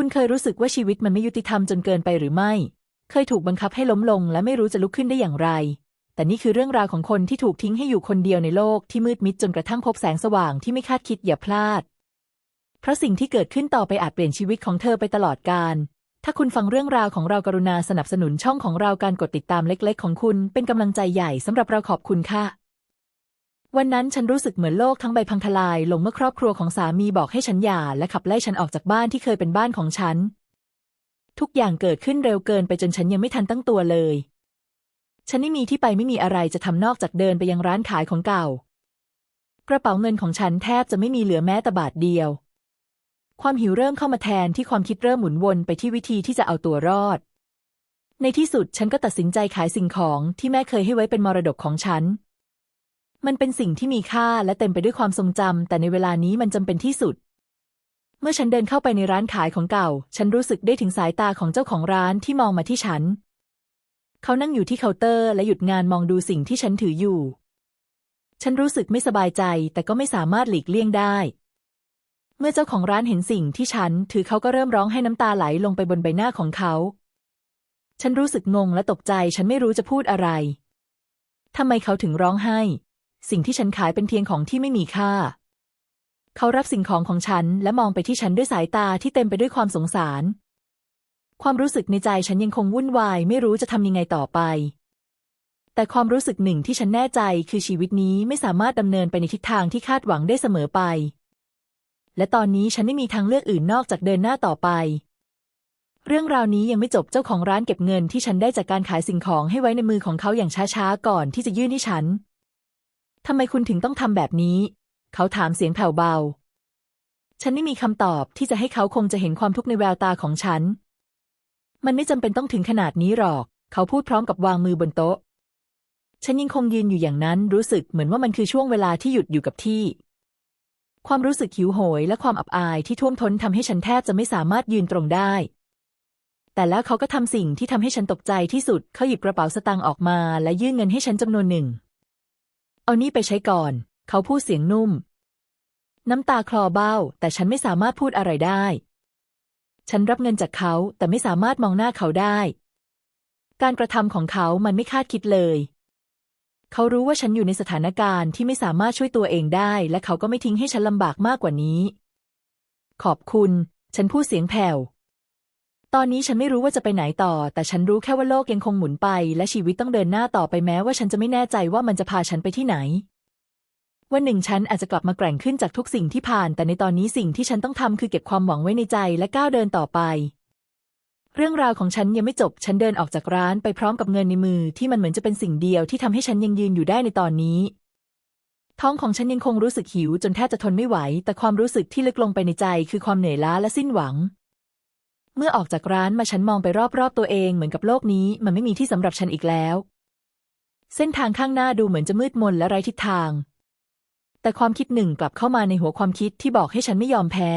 คุณเคยรู้สึกว่าชีวิตมันไม่ยุติธรรมจนเกินไปหรือไม่ เคยถูกบังคับให้ล้มลงและไม่รู้จะลุกขึ้นได้อย่างไร แต่นี่คือเรื่องราวของคนที่ถูกทิ้งให้อยู่คนเดียวในโลกที่มืดมิดจนกระทั่งพบแสงสว่างที่ไม่คาดคิดอย่าพลาด เพราะสิ่งที่เกิดขึ้นต่อไปอาจเปลี่ยนชีวิตของเธอไปตลอดกาล ถ้าคุณฟังเรื่องราวของเรากรุณาสนับสนุนช่องของเราการกดติดตามเล็ก ๆ ของคุณเป็นกำลังใจใหญ่สำหรับเราขอบคุณค่ะ วันนั้นฉันรู้สึกเหมือนโลกทั้งใบพังทลายลงเมื่อครอบครัวของสามีบอกให้ฉันหย่าและขับไล่ฉันออกจากบ้านที่เคยเป็นบ้านของฉัน ทุกอย่างเกิดขึ้นเร็วเกินไปจนฉันยังไม่ทันตั้งตัวเลย ฉันไม่มีที่ไปไม่มีอะไรจะทำนอกจากเดินไปยังร้านขายของเก่า กระเป๋าเงินของฉันแทบจะไม่มีเหลือแม้แต่บาทเดียว ความหิวเริ่มเข้ามาแทนที่ความคิดเริ่มหมุนวนไปที่วิธีที่จะเอาตัวรอด ในที่สุดฉันก็ตัดสินใจขายสิ่งของที่แม่เคยให้ไว้เป็นมรดกของฉัน มันเป็นสิ่งที่มีค่าและเต็มไปด้วยความทรงจำแต่ในเวลานี้มันจำเป็นที่สุด เมื่อฉันเดินเข้าไปในร้านขายของเก่า ฉันรู้สึกได้ถึงสายตาของเจ้าของร้านที่มองมาที่ฉัน เขานั่งอยู่ที่เคาน์เตอร์และหยุดงานมองดูสิ่งที่ฉันถืออยู่ ฉันรู้สึกไม่สบายใจแต่ก็ไม่สามารถหลีกเลี่ยงได้ เมื่อเจ้าของร้านเห็นสิ่งที่ฉันถือเขาก็เริ่มร้องให้น้ำตาไหลลงไปบนใบหน้าของเขา ฉันรู้สึกงงและตกใจ ฉันไม่รู้จะพูดอะไรทำไมเขาถึงร้องไห้ สิ่งที่ฉันขายเป็นเพียงของที่ไม่มีค่า เขารับสิ่งของของฉันและมองไปที่ฉันด้วยสายตาที่เต็มไปด้วยความสงสาร ความรู้สึกในใจฉันยังคงวุ่นวาย ไม่รู้จะทำยังไงต่อไป แต่ความรู้สึกหนึ่งที่ฉันแน่ใจคือชีวิตนี้ไม่สามารถดำเนินไปในทิศทางที่คาดหวังได้เสมอไป และตอนนี้ฉันไม่มีทางเลือกอื่นนอกจากเดินหน้าต่อไปเรื่องราวนี้ยังไม่จบเจ้าของร้านเก็บเงินที่ฉันได้จากการขายสิ่งของให้ไว้ในมือของเขาอย่างช้าๆ ก่อนที่จะยื่นให้ฉัน ทำไมคุณถึงต้องทำแบบนี้ เขาถามเสียงแผ่วเบา ฉันไม่มีคำตอบที่จะให้เขาคงจะเห็นความทุกข์ในแววตาของฉัน มันไม่จำเป็นต้องถึงขนาดนี้หรอก เขาพูดพร้อมกับวางมือบนโต๊ะ ฉันยังคงยืนอยู่อย่างนั้นรู้สึกเหมือนว่ามันคือช่วงเวลาที่หยุดอยู่กับที่ ความรู้สึกหิวโหย และความอับอายที่ท่วมท้นทำให้ฉันแทบจะไม่สามารถยืนตรงได้แต่แล้วเขาก็ทำสิ่งที่ทำให้ฉันตกใจที่สุด เขาหยิบกระเป๋าสตางค์ออกมา และยื่นเงินให้ฉันจำนวนหนึ่ง เอานี่ไปใช้ก่อน เขาพูดเสียงนุ่ม น้ำตาคลอเบ้า แต่ฉันไม่สามารถพูดอะไรได้ ฉันรับเงินจากเขาแต่ไม่สามารถมองหน้าเขาได้ การกระทำของเขามันไม่คาดคิดเลย เขารู้ว่าฉันอยู่ในสถานการณ์ที่ไม่สามารถช่วยตัวเองได้ และเขาก็ไม่ทิ้งให้ฉันลำบากมากกว่านี้ ขอบคุณ ฉันพูดเสียงแผ่ว ตอนนี้ฉันไม่รู้ว่าจะไปไหนต่อ แต่ฉันรู้แค่ว่าโลกยังคงหมุนไป และชีวิตต้องเดินหน้าต่อไปแม้ว่าฉันจะไม่แน่ใจว่ามันจะพาฉันไปที่ไหน วันหนึ่งฉันอาจจะกลับมาแกร่งขึ้นจากทุกสิ่งที่ผ่าน แต่ในตอนนี้สิ่งที่ฉันต้องทำคือเก็บความหวังไว้ในใจและก้าวเดินต่อไป เรื่องราวของฉันยังไม่จบ ฉันเดินออกจากร้านไปพร้อมกับเงินในมือที่มันเหมือนจะเป็นสิ่งเดียวที่ทำให้ฉันยังยืนอยู่ได้ในตอนนี้ท้องของฉันยังคงรู้สึกหิวจนแทบจะทนไม่ไหว แต่ความรู้สึกที่ลึกลงไปในใจคือความเหนื่อยล้าและสิ้นหวัง เมื่อออกจากร้านมาฉันมองไปรอบๆตัวเองเหมือนกับโลกนี้ มันไม่มีที่สำหรับฉันอีกแล้ว เส้นทางข้างหน้าดูเหมือนจะมืดมนและไร้ทิศทาง แต่ความคิดหนึ่งกลับเข้ามาในหัวความคิดที่บอกให้ฉันไม่ยอมแพ้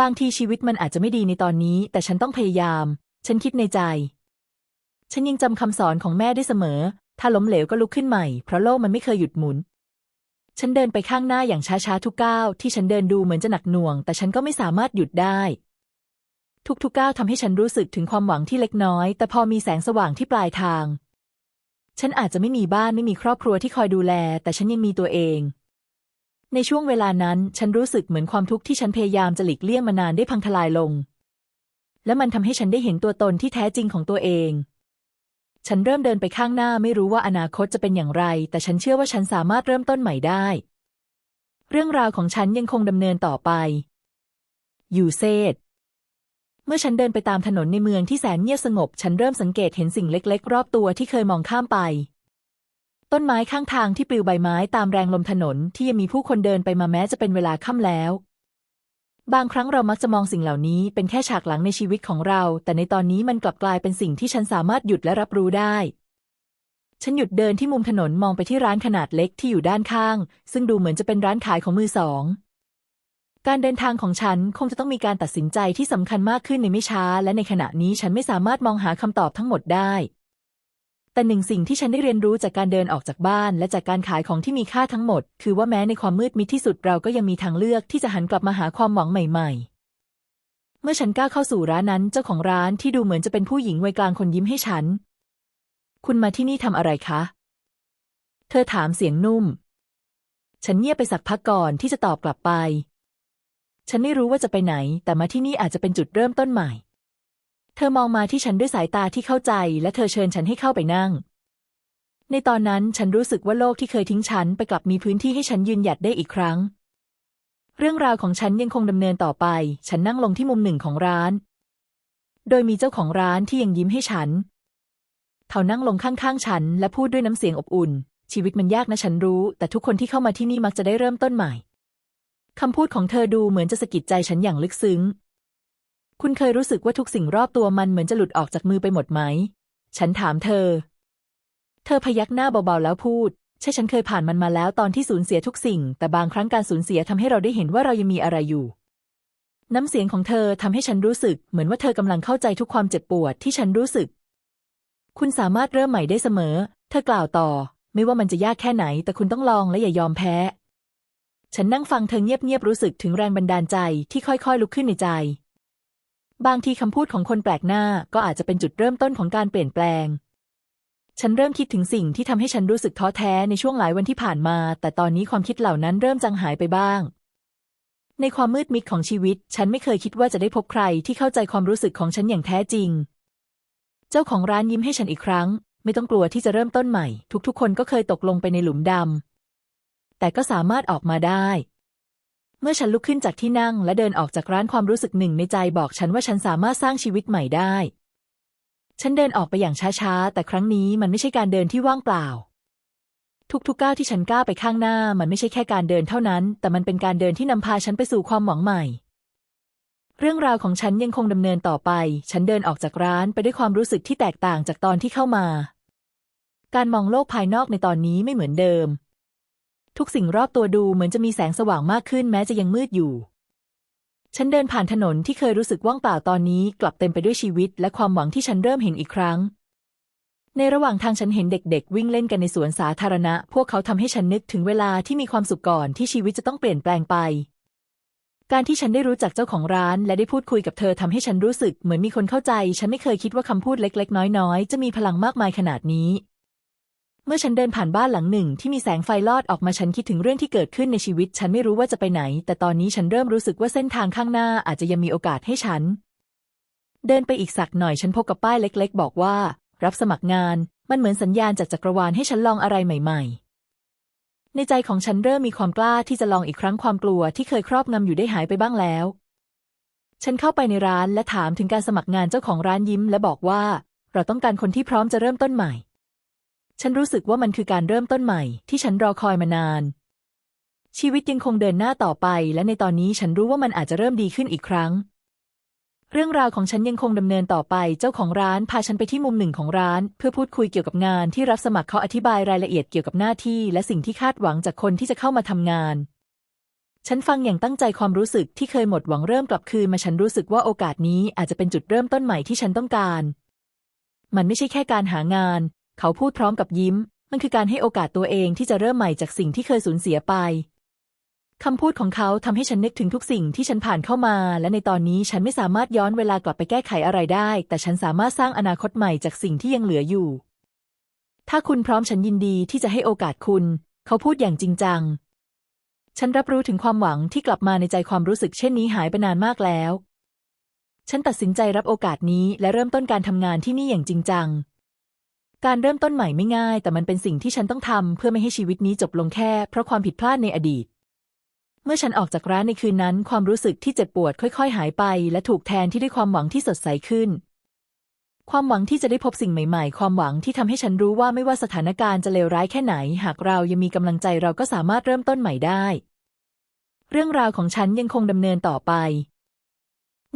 บางทีชีวิตมันอาจจะไม่ดีในตอนนี้ แต่ฉันต้องพยายาม ฉันคิดในใจ ฉันยังจำคำสอนของแม่ได้เสมอ ถ้าล้มเหลวก็ลุกขึ้นใหม่ เพราะโลกมันไม่เคยหยุดหมุนฉันเดินไปข้างหน้าอย่างช้าๆทุกก้าวที่ฉันเดินดูเหมือนจะหนักหน่วง แต่ฉันก็ไม่สามารถหยุดได้ ทุกๆก้าวทำให้ฉันรู้สึกถึงความหวังที่เล็กน้อย แต่พอมีแสงสว่างที่ปลายทาง ฉันอาจจะไม่มีบ้านไม่มีครอบครัวที่คอยดูแล แต่ฉันยังมีตัวเอง ในช่วงเวลานั้น ฉันรู้สึกเหมือนความทุกข์ที่ฉันพยายามจะหลีกเลี่ยงมานานได้พังทลายลง และมันทำให้ฉันได้เห็นตัวตนที่แท้จริงของตัวเอง ฉันเริ่มเดินไปข้างหน้าไม่รู้ว่าอนาคตจะเป็นอย่างไร แต่ฉันเชื่อว่าฉันสามารถเริ่มต้นใหม่ได้ เรื่องราวของฉันยังคงดำเนินต่อไป อยู่เซต เมื่อฉันเดินไปตามถนนในเมืองที่แสนเงียบสงบ ฉันเริ่มสังเกตเห็นสิ่งเล็ก ๆ รอบตัวที่เคยมองข้ามไป ต้นไม้ข้างทางที่ปลิวใบไม้ตามแรงลมถนนที่ยังมีผู้คนเดินไปมาแม้จะเป็นเวลาค่ำแล้ว บางครั้งเรามักจะมองสิ่งเหล่านี้เป็นแค่ฉากหลังในชีวิตของเรา แต่ในตอนนี้มันกลับกลายเป็นสิ่งที่ฉันสามารถหยุดและรับรู้ได้ ฉันหยุดเดินที่มุมถนนมองไปที่ร้านขนาดเล็กที่อยู่ด้านข้าง ซึ่งดูเหมือนจะเป็นร้านขายของมือสอง การเดินทางของฉันคงจะต้องมีการตัดสินใจที่สำคัญมากขึ้นในไม่ช้า และในขณะนี้ฉันไม่สามารถมองหาคำตอบทั้งหมดได้ แต่หนึ่งสิ่งที่ฉันได้เรียนรู้จากการเดินออกจากบ้าน และจากการขายของที่มีค่าทั้งหมด คือว่าแม้ในความมืดมิดที่สุดเราก็ยังมีทางเลือกที่จะหันกลับมาหาความหวังใหม่ ๆเมื่อฉันก้าวเข้าสู่ร้านนั้น เจ้าของร้านที่ดูเหมือนจะเป็นผู้หญิงวัยกลางคนยิ้มให้ฉัน คุณมาที่นี่ทำอะไรคะ เธอถามเสียงนุ่ม ฉันเงียบไปสักพักก่อนที่จะตอบกลับไป ฉันไม่รู้ว่าจะไปไหน แต่มาที่นี่อาจจะเป็นจุดเริ่มต้นใหม่ เธอมองมาที่ฉันด้วยสายตาที่เข้าใจ และเธอเชิญฉันให้เข้าไปนั่ง ในตอนนั้นฉันรู้สึกว่าโลกที่เคยทิ้งฉันไปกลับมีพื้นที่ให้ฉันยืนหยัดได้อีกครั้ง เรื่องราวของฉันยังคงดำเนินต่อไป ฉันนั่งลงที่มุมหนึ่งของร้าน โดยมีเจ้าของร้านที่ยังยิ้มให้ฉัน เขานั่งลงข้างๆฉัน และพูดด้วยน้ำเสียงอบอุ่น ชีวิตมันยากนะฉันรู้ แต่ทุกคนที่เข้ามาที่นี่มักจะได้เริ่มต้นใหม่ คำพูดของเธอดูเหมือนจะสะกิดใจฉันอย่างลึกซึ้ง คุณเคยรู้สึกว่าทุกสิ่งรอบตัวมันเหมือนจะหลุดออกจากมือไปหมดไหม ฉันถามเธอ เธอพยักหน้าเบาๆแล้วพูด ใช่ฉันเคยผ่านมันมาแล้วตอนที่สูญเสียทุกสิ่ง แต่บางครั้งการสูญเสียทำให้เราได้เห็นว่าเรายังมีอะไรอยู่ น้ำเสียงของเธอทำให้ฉันรู้สึก เหมือนว่าเธอกำลังเข้าใจทุกความเจ็บปวดที่ฉันรู้สึก คุณสามารถเริ่มใหม่ได้เสมอ เธอกล่าวต่อ ไม่ว่ามันจะยากแค่ไหน แต่คุณต้องลองและอย่ายอมแพ้ ฉันนั่งฟังเธอเงียบๆรู้สึกถึงแรงบันดาลใจที่ค่อยๆ ลุกขึ้นในใจ บางทีคำพูดของคนแปลกหน้าก็อาจจะเป็นจุดเริ่มต้นของการเปลี่ยนแปลง ฉันเริ่มคิดถึงสิ่งที่ทำให้ฉันรู้สึกท้อแท้ในช่วงหลายวันที่ผ่านมา แต่ตอนนี้ความคิดเหล่านั้นเริ่มจางหายไปบ้าง ในความมืดมิดของชีวิต ฉันไม่เคยคิดว่าจะได้พบใครที่เข้าใจความรู้สึกของฉันอย่างแท้จริง เจ้าของร้านยิ้มให้ฉันอีกครั้ง ไม่ต้องกลัวที่จะเริ่มต้นใหม่ ทุกๆ คนก็เคยตกลงไปในหลุมดำ แต่ก็สามารถออกมาได้ เมื่อฉันลุกขึ้นจากที่นั่ง และเดินออกจากร้านความรู้สึกหนึ่งในใจบอกฉันว่าฉันสามารถสร้างชีวิตใหม่ได้ ฉันเดินออกไปอย่างช้าๆ แต่ครั้งนี้มันไม่ใช่การเดินที่ว่างเปล่า ทุกๆก้าวที่ฉันก้าวไปข้างหน้า มันไม่ใช่แค่การเดินเท่านั้น แต่มันเป็นการเดินที่นำพาฉันไปสู่ความหวังใหม่เรื่องราวของฉันยังคงดำเนินต่อไป ฉันเดินออกจากร้านไปด้วยความรู้สึกที่แตกต่างจากตอนที่เข้ามา การมองโลกภายนอกในตอนนี้ไม่เหมือนเดิม ทุกสิ่งรอบตัวดูเหมือนจะมีแสงสว่างมากขึ้นแม้จะยังมืดอยู่ ฉันเดินผ่านถนนที่เคยรู้สึกว่างเปล่าตอนนี้ กลับเต็มไปด้วยชีวิต และความหวังที่ฉันเริ่มเห็นอีกครั้ง ในระหว่างทางฉันเห็นเด็กๆ วิ่งเล่นกันในสวนสาธารณะ พวกเขาทำให้ฉันนึกถึงเวลาที่มีความสุขก่อนที่ชีวิตจะต้องเปลี่ยนแปลงไป การที่ฉันได้รู้จักเจ้าของร้าน และได้พูดคุยกับเธอทำให้ฉันรู้สึกเหมือนมีคนเข้าใจ ฉันไม่เคยคิดว่าคำพูดเล็ก ๆ น้อยๆ จะมีพลังมากมายขนาดนี้ เมื่อฉันเดินผ่านบ้านหลังหนึ่งที่มีแสงไฟลอดออกมาฉันคิดถึงเรื่องที่เกิดขึ้นในชีวิต ฉันไม่รู้ว่าจะไปไหน แต่ตอนนี้ฉันเริ่มรู้สึกว่าเส้นทางข้างหน้าอาจจะยังมีโอกาสให้ฉัน เดินไปอีกสักหน่อยฉันพบกับป้ายเล็ก ๆ บอกว่า รับสมัครงาน มันเหมือนสัญญาณจากจักรวาลให้ฉันลองอะไรใหม่ ๆ ในใจของฉันเริ่มมีความกล้าที่จะลองอีกครั้งความกลัวที่เคยครอบงำอยู่ได้หายไปบ้างแล้ว ฉันเข้าไปในร้านและถามถึงการสมัครงานเจ้าของร้านยิ้ม และบอกว่า เราต้องการคนที่พร้อมจะเริ่มต้นใหม่ ฉันรู้สึกว่ามันคือการเริ่มต้นใหม่ที่ฉันรอคอยมานาน ชีวิตยังคงเดินหน้าต่อไป และในตอนนี้ฉันรู้ว่ามันอาจจะเริ่มดีขึ้นอีกครั้ง เรื่องราวของฉันยังคงดำเนินต่อไป เจ้าของร้านพาฉันไปที่มุมหนึ่งของร้าน เพื่อพูดคุยเกี่ยวกับงานที่รับสมัครเขาอธิบายรายละเอียดเกี่ยวกับหน้าที่ และสิ่งที่คาดหวังจากคนที่จะเข้ามาทำงานฉันฟังอย่างตั้งใจความรู้สึกที่เคยหมดหวังเริ่มกลับคืนมาฉันรู้สึกว่าโอกาสนี้อาจจะเป็นจุดเริ่มต้นใหม่ที่ฉันต้องการ มันไม่ใช่แค่การหางาน เขาพูดพร้อมกับยิ้ม มันคือการให้โอกาสตัวเองที่จะเริ่มใหม่จากสิ่งที่เคยสูญเสียไปคำพูดของเขาทำให้ฉันนึกถึงทุกสิ่งที่ฉันผ่านเข้ามา และในตอนนี้ฉันไม่สามารถย้อนเวลากลับไปแก้ไขอะไรได้ แต่ฉันสามารถสร้างอนาคตใหม่จากสิ่งที่ยังเหลืออยู่ ถ้าคุณพร้อมฉันยินดีที่จะให้โอกาสคุณ เขาพูดอย่างจริงจัง ฉันรับรู้ถึงความหวังที่กลับมาในใจความรู้สึกเช่นนี้หายไปนานมากแล้ว ฉันตัดสินใจรับโอกาสนี้และเริ่มต้นการทำงานที่นี่อย่างจริงจัง การเริ่มต้นใหม่ไม่ง่าย แต่มันเป็นสิ่งที่ฉันต้องทำเพื่อไม่ให้ชีวิตนี้จบลงแค่ เพราะความผิดพลาดในอดีต เมื่อฉันออกจากร้านในคืนนั้น ความรู้สึกที่เจ็บปวดค่อย ๆ หายไป และถูกแทนที่ด้วยความหวังที่สดใสขึ้น ความหวังที่จะได้พบสิ่งใหม่ ๆ ความหวังที่ทำให้ฉันรู้ว่าไม่ว่าสถานการณ์จะเลวร้ายแค่ไหน หากเรายังมีกำลังใจเราก็สามารถเริ่มต้นใหม่ได้ เรื่องราวของฉันยังคงดำเนินต่อไป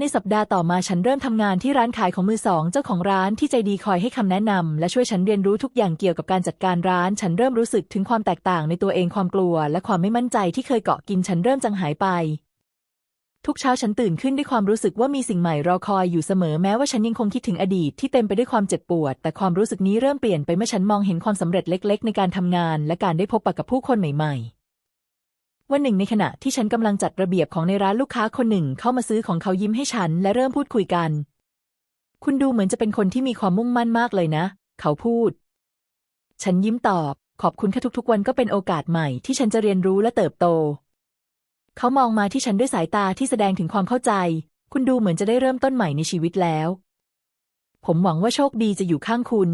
ในสัปดาห์ต่อมาฉันเริ่มทำงานที่ร้านขายของมือสอง เจ้าของร้านที่ใจดีคอยให้คำแนะนำและช่วยฉันเรียนรู้ทุกอย่างเกี่ยวกับการจัดการร้าน ฉันเริ่มรู้สึกถึงความแตกต่างในตัวเองความกลัว และความไม่มั่นใจที่เคยเกาะกินฉันเริ่มจางหายไป ทุกเช้าฉันตื่นขึ้นด้วยความรู้สึกว่ามีสิ่งใหม่รอคอยอยู่เสมอแม้ว่าฉันยังคงคิดถึงอดีตที่เต็มไปด้วยความเจ็บปวด แต่ความรู้สึกนี้เริ่มเปลี่ยนไปเมื่อฉันมองเห็นความสำเร็จเล็ก ๆ ในการทำงาน และการได้พบปะกับผู้คนใหม่ ๆ วันหนึ่งในขณะที่ฉันกำลังจัดระเบียบของในร้านลูกค้าคนหนึ่งเข้ามาซื้อของเขายิ้มให้ฉันและเริ่มพูดคุยกัน คุณดูเหมือนจะเป็นคนที่มีความมุ่งมั่นมากเลยนะ เขาพูด ฉันยิ้มตอบ ขอบคุณค่ะทุกๆ วันก็เป็นโอกาสใหม่ที่ฉันจะเรียนรู้และเติบโต เขามองมาที่ฉันด้วยสายตาที่แสดงถึงความเข้าใจ คุณดูเหมือนจะได้เริ่มต้นใหม่ในชีวิตแล้ว ผมหวังว่าโชคดีจะอยู่ข้างคุณ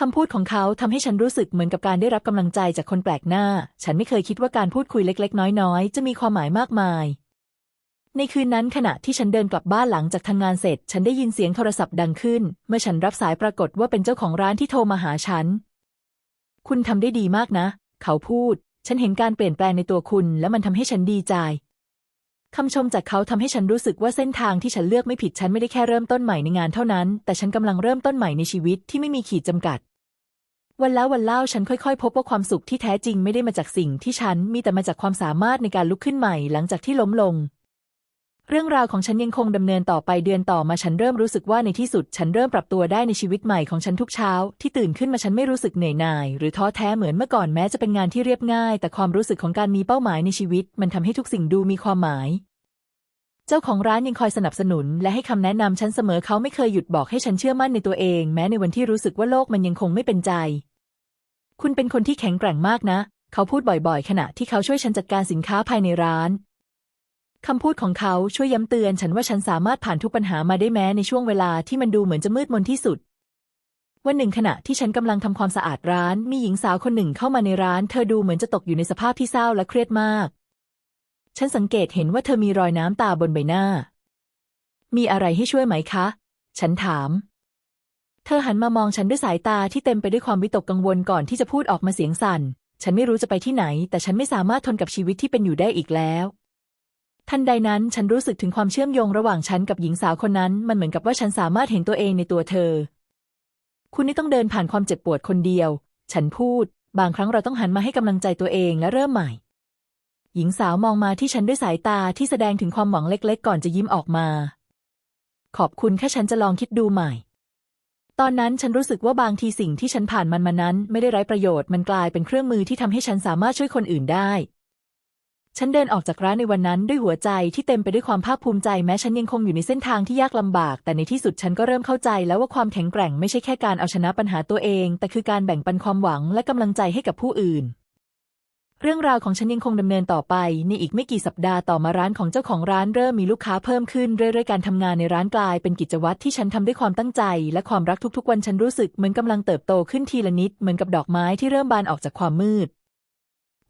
คำพูดของเขาทำให้ฉันรู้สึกเหมือนกับการได้รับกำลังใจจากคนแปลกหน้า ฉันไม่เคยคิดว่าการพูดคุยเล็กๆ น้อยๆ จะมีความหมายมากมาย ในคืนนั้นขณะที่ฉันเดินกลับบ้านหลังจากทำงานเสร็จ ฉันได้ยินเสียงโทรศัพท์ดังขึ้น เมื่อฉันรับสายปรากฏว่าเป็นเจ้าของร้านที่โทรมาหาฉัน คุณทำได้ดีมากนะ เขาพูด ฉันเห็นการเปลี่ยนแปลงในตัวคุณ และมันทำให้ฉันดีใจ คำชมจากเขาทำให้ฉันรู้สึกว่าเส้นทางที่ฉันเลือกไม่ผิดฉันไม่ได้แค่เริ่มต้นใหม่ในงานเท่านั้น แต่ฉันกำลังเริ่มต้นใหม่ในชีวิตที่ไม่มีขีดจำกัด วันแล้ววันเล่าฉันค่อยๆ พบว่าความสุขที่แท้จริงไม่ได้มาจากสิ่งที่ฉันมีแต่มาจากความสามารถในการลุกขึ้นใหม่หลังจากที่ล้มลง รื่องราวของฉันยังคงดำเนินต่อไปเดือนต่อมาฉันเริ่มรู้สึกว่าในที่สุด ฉันเริ่มปรับตัวได้ในชีวิตใหม่ของฉันทุกเช้า ที่ตื่นขึ้นมาฉันไม่รู้สึกเหนื่อยหน่าย หรือท้อแท้เหมือนเมื่อก่อนแม้จะเป็นงานที่เรียบง่าย แต่ความรู้สึกของการมีเป้าหมายในชีวิต มันทำให้ทุกสิ่งดูมีความหมาย เจ้าของร้านยังคอยสนับสนุน และให้คำแนะนำฉันเสมอเขาไม่เคยหยุดบอกให้ฉันเชื่อมั่นในตัวเอง แม้ในวันที่รู้สึกว่าโลกมันยังคงไม่เป็นใจ คุณเป็นคนที่แข็งแกร่งมากนะ เขาพูดบ่อยๆ ขณะที่เขาช่วยฉันจัดการสินค้าภายในร้าน คำพูดของเขาช่วยย้ำเตือนฉันว่าฉันสามารถผ่านทุกปัญหามาได้แม้ในช่วงเวลาที่มันดูเหมือนจะมืดมนที่สุด วันหนึ่งขณะที่ฉันกำลังทำความสะอาดร้าน มีหญิงสาวคนหนึ่งเข้ามาในร้าน เธอดูเหมือนจะตกอยู่ในสภาพที่เศร้าและเครียดมาก ฉันสังเกตเห็นว่าเธอมีรอยน้ำตาบนใบหน้า มีอะไรให้ช่วยไหมคะ ฉันถาม เธอหันมามองฉันด้วยสายตาที่เต็มไปด้วยความวิตกกังวลก่อนที่จะพูดออกมาเสียงสั่น ฉันไม่รู้จะไปที่ไหน แต่ฉันไม่สามารถทนกับชีวิตที่เป็นอยู่ได้อีกแล้ว ทันใดนั้นฉันรู้สึกถึงความเชื่อมโยงระหว่างฉันกับหญิงสาวคนนั้น มันเหมือนกับว่าฉันสามารถเห็นตัวเองในตัวเธอ คุณนี่ต้องเดินผ่านความเจ็บปวดคนเดียว ฉันพูด บางครั้งเราต้องหันมาให้กำลังใจตัวเองและเริ่มใหม่ หญิงสาวมองมาที่ฉันด้วยสายตาที่แสดงถึงความหวังเล็กๆ ก่อนจะยิ้มออกมา ขอบคุณแค่ฉันจะลองคิดดูใหม่ ตอนนั้นฉันรู้สึกว่าบางทีสิ่งที่ฉันผ่านมันมานั้น ไม่ได้ไร้ประโยชน์มันกลายเป็นเครื่องมือที่ทำให้ฉันสามารถช่วยคนอื่นได้ ฉันเดินออกจากร้านในวันนั้นด้วยหัวใจที่เต็มไปด้วยความภาคภูมิใจแม้ฉันยังคงอยู่ในเส้นทางที่ยากลำบาก แต่ในที่สุดฉันก็เริ่มเข้าใจแล้วว่าความแข็งแกร่งไม่ใช่แค่การเอาชนะปัญหาตัวเอง แต่คือการแบ่งปันความหวังและกำลังใจให้กับผู้อื่น เรื่องราวของฉันยังคงดำเนินต่อไปในอีกไม่กี่สัปดาห์ต่อมาร้านของเจ้าของร้านเริ่มมีลูกค้าเพิ่มขึ้นเรื่อยๆการทำงานในร้านกลายเป็นกิจวัตรที่ฉันทำด้วยความตั้งใจ และความรักทุกๆ วันฉันรู้สึกเหมือนกำลังเติบโตขึ้นทีละนิดเหมือนกับดอกไม้ที่เริ่มบานออกจากความมืด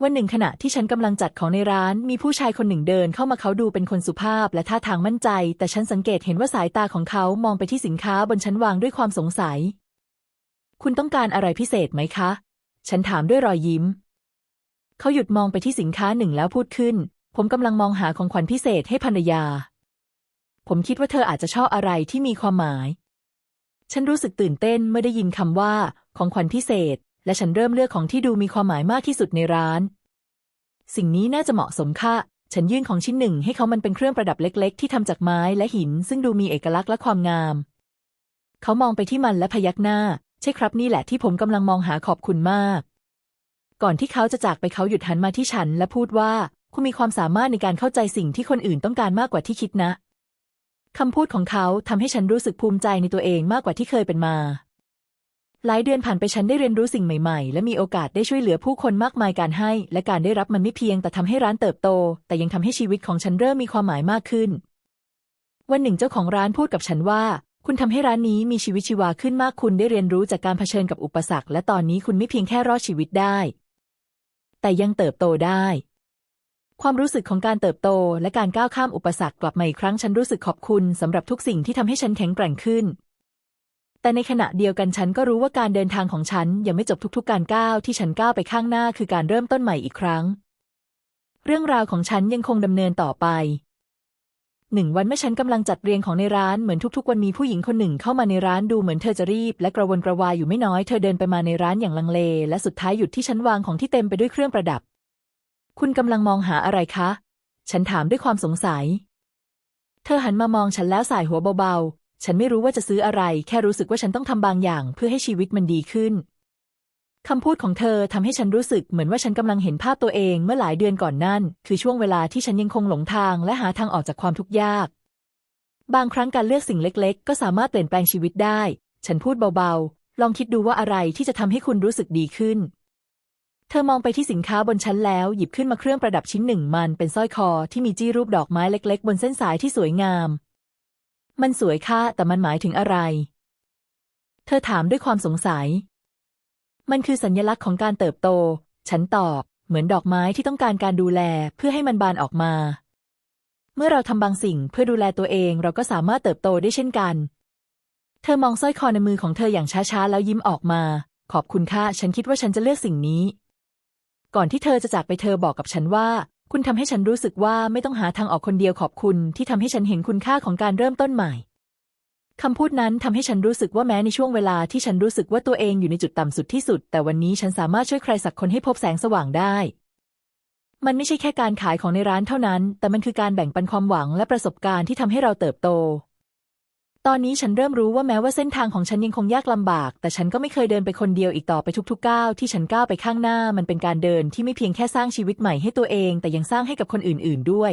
วันหนึ่งขณะที่ฉันกำลังจัดของในร้าน มีผู้ชายคนหนึ่งเดินเข้ามาเขาดูเป็นคนสุภาพและท่าทางมั่นใจ แต่ฉันสังเกตเห็นว่าสายตาของเขามองไปที่สินค้าบนชั้นวางด้วยความสงสัย คุณต้องการอะไรพิเศษไหมคะ ฉันถามด้วยรอยยิ้ม เขาหยุดมองไปที่สินค้าหนึ่งแล้วพูดขึ้น ผมกำลังมองหาของขวัญพิเศษให้ภรรยา ผมคิดว่าเธออาจจะชอบอะไรที่มีความหมาย ฉันรู้สึกตื่นเต้นเมื่อได้ยินคำว่า ของขวัญพิเศษ และฉันเริ่มเลือกของที่ดูมีความหมายมากที่สุดในร้าน สิ่งนี้น่าจะเหมาะสมค่ะ ฉันยื่นของชิ้นหนึ่งให้เขามันเป็นเครื่องประดับเล็ก ๆ ที่ทำจากไม้และหิน ซึ่งดูมีเอกลักษณ์และความงาม เขามองไปที่มันและพยักหน้า ใช่ครับนี่แหละที่ผมกำลังมองหาขอบคุณมาก ก่อนที่เขาจะจากไปเขาหยุดหันมาที่ฉันและพูดว่า คุณมีความสามารถในการเข้าใจสิ่งที่คนอื่นต้องการมากกว่าที่คิดนะคำพูดของเขาทำให้ฉันรู้สึกภูมิใจในตัวเองมากกว่าที่เคยเป็นมา หลายเดือนผ่านไปฉันได้เรียนรู้สิ่งใหม่ๆ และมีโอกาสได้ช่วยเหลือผู้คนมากมายการให้ และการได้รับมันไม่เพียงแต่ทำให้ร้านเติบโต แต่ยังทำให้ชีวิตของฉันเริ่มมีความหมายมากขึ้น วันหนึ่งเจ้าของร้านพูดกับฉันว่า คุณทำให้ร้านนี้มีชีวิตชีวาขึ้นมากคุณได้เรียนรู้จากการเผชิญกับอุปสรรค และตอนนี้คุณไม่เพียงแค่รอดชีวิตได้ แต่ยังเติบโตได้ ความรู้สึกของการเติบโต และการก้าวข้ามอุปสรรคกลับมาอีกครั้งฉันรู้สึกขอบคุณสำหรับทุกสิ่งที่ทำให้ฉันแข็งแกร่งขึ้น แต่ในขณะเดียวกันฉันก็รู้ว่าการเดินทางของฉันยังไม่จบทุกๆ การก้าวที่ฉันก้าวไปข้างหน้าคือการเริ่มต้นใหม่อีกครั้ง เรื่องราวของฉันยังคงดำเนินต่อไปหนึ่งวันเมื่อฉันกำลังจัดเรียงของในร้านเหมือนทุกๆ วันมีผู้หญิงคนหนึ่งเข้ามาในร้านดูเหมือนเธอจะรีบ และกระวนกระวายอยู่ไม่น้อยเธอเดินไปมาในร้านอย่างลังเล และสุดท้ายหยุดที่ชั้นวางของที่เต็มไปด้วยเครื่องประดับ คุณกำลังมองหาอะไรคะ ฉันถามด้วยความสงสัย เธอหันมามองฉันแล้วสายหัวเบาๆ ฉันไม่รู้ว่าจะซื้ออะไร แค่รู้สึกว่าฉันต้องทำบางอย่าง เพื่อให้ชีวิตมันดีขึ้นคำพูดของเธอทำให้ฉันรู้สึกเหมือนว่าฉันกำลังเห็นภาพตัวเองเมื่อหลายเดือนก่อนนั่น คือช่วงเวลาที่ฉันยังคงหลงทางและหาทางออกจากความทุกข์ยาก บางครั้งการเลือกสิ่งเล็กๆ ก็สามารถเปลี่ยนแปลงชีวิตได้ ฉันพูดเบาๆ ลองคิดดูว่าอะไรที่จะทำให้คุณรู้สึกดีขึ้น เธอมองไปที่สินค้าบนชั้นแล้วหยิบขึ้นมาเครื่องประดับชิ้นหนึ่งมันเป็นสร้อยคอที่มีจี้รูปดอกไม้เล็ก ๆ บนเส้นสายที่สวยงาม มันสวยค่ะแต่มันหมายถึงอะไร เธอถามด้วยความสงสัย มันคือสัญลักษณ์ของการเติบโต ฉันตอบ เหมือนดอกไม้ที่ต้องการการดูแลเพื่อให้มันบานออกมา เมื่อเราทำบางสิ่งเพื่อดูแลตัวเองเราก็สามารถเติบโตได้เช่นกัน เธอมองสร้อยคอในมือของเธออย่างช้าๆ แล้วยิ้มออกมา ขอบคุณค่ะ ฉันคิดว่าฉันจะเลือกสิ่งนี้ ก่อนที่เธอจะจากไปเธอบอกกับฉันว่า คุณทำให้ฉันรู้สึกว่าไม่ต้องหาทางออกคนเดียวขอบคุณที่ทำให้ฉันเห็นคุณค่าของการเริ่มต้นใหม่คำพูดนั้นทำให้ฉันรู้สึกว่าแม้ในช่วงเวลาที่ฉันรู้สึกว่าตัวเองอยู่ในจุดต่ำสุดที่สุด แต่วันนี้ฉันสามารถช่วยใครสักคนให้พบแสงสว่างได้ มันไม่ใช่แค่การขายของในร้านเท่านั้น แต่มันคือการแบ่งปันความหวังและประสบการณ์ที่ทำให้เราเติบโต ตอนนี้ฉันเริ่มรู้ว่าแม้ว่าเส้นทางของฉันยังคงยากลำบาก แต่ฉันก็ไม่เคยเดินไปคนเดียวอีกต่อไปทุกๆก้าวที่ฉันก้าวไปข้างหน้า มันเป็นการเดินที่ไม่เพียงแค่สร้างชีวิตใหม่ให้ตัวเอง แต่ยังสร้างให้กับคนอื่น ๆ ด้วย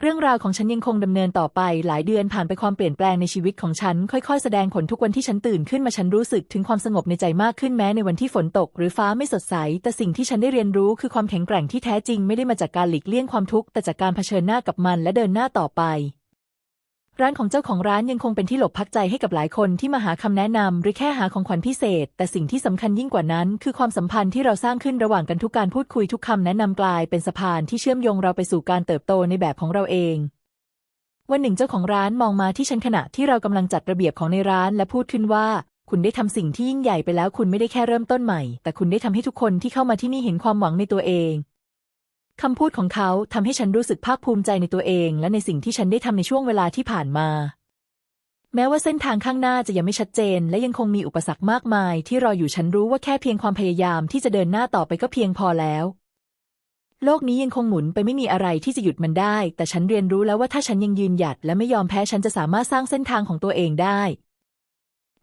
เรื่องราวของฉันยังคงดำเนินต่อไป หลายเดือนผ่านไปความเปลี่ยนแปลงในชีวิตของฉัน ค่อย ๆ แสดงผลทุกวันที่ฉันตื่นขึ้นมาฉันรู้สึกถึงความสงบในใจมากขึ้นแม้ในวันที่ฝนตก หรือฟ้าไม่สดใส แต่สิ่งที่ฉันได้เรียนรู้คือความแข็งแกร่งที่แท้จริงไม่ได้มาจากการหลีกเลี่ยงความทุกข์แต่จากการเผชิญหน้ากับมันและเดินหน้าต่อไป ร้านของเจ้าของร้านยังคงเป็นที่หลบพักใจให้กับหลายคนที่มาหาคำแนะนำหรือแค่หาของขวัญพิเศษ แต่สิ่งที่สำคัญยิ่งกว่านั้น คือความสัมพันธ์ที่เราสร้างขึ้นระหว่างกันทุกการพูดคุยทุกคำแนะนำกลายเป็นสะพานที่เชื่อมโยงเราไปสู่การเติบโตในแบบของเราเองวันหนึ่งเจ้าของร้านมองมาที่ฉันขณะที่เรากำลังจัดระเบียบของในร้านและพูดขึ้นว่า คุณได้ทำสิ่งที่ยิ่งใหญ่ไปแล้วคุณไม่ได้แค่เริ่มต้นใหม่ แต่คุณได้ทำให้ทุกคนที่เข้ามาที่นี่เห็นความหวังในตัวเอง คำพูดของเขาทำให้ฉันรู้สึกภาคภูมิใจในตัวเอง และในสิ่งที่ฉันได้ทำในช่วงเวลาที่ผ่านมา แม้ว่าเส้นทางข้างหน้าจะยังไม่ชัดเจน และยังคงมีอุปสรรคมากมาย ที่รออยู่ฉันรู้ว่าแค่เพียงความพยายามที่จะเดินหน้าต่อไปก็เพียงพอแล้ว โลกนี้ยังคงหมุนไปไม่มีอะไรที่จะหยุดมันได้ แต่ฉันเรียนรู้แล้วว่าถ้าฉันยังยืนหยัด และไม่ยอมแพ้ฉันจะสามารถสร้างเส้นทางของตัวเองได้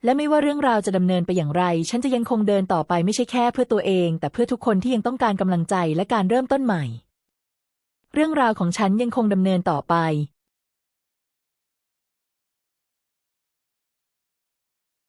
และไม่ว่าเรื่องราวจะดำเนินไปอย่างไร ฉันจะยังคงเดินต่อไปไม่ใช่แค่เพื่อตัวเอง แต่เพื่อทุกคนที่ยังต้องการกำลังใจและการเริ่มต้นใหม่ เรื่องราวของฉันยังคงดำเนินต่อไป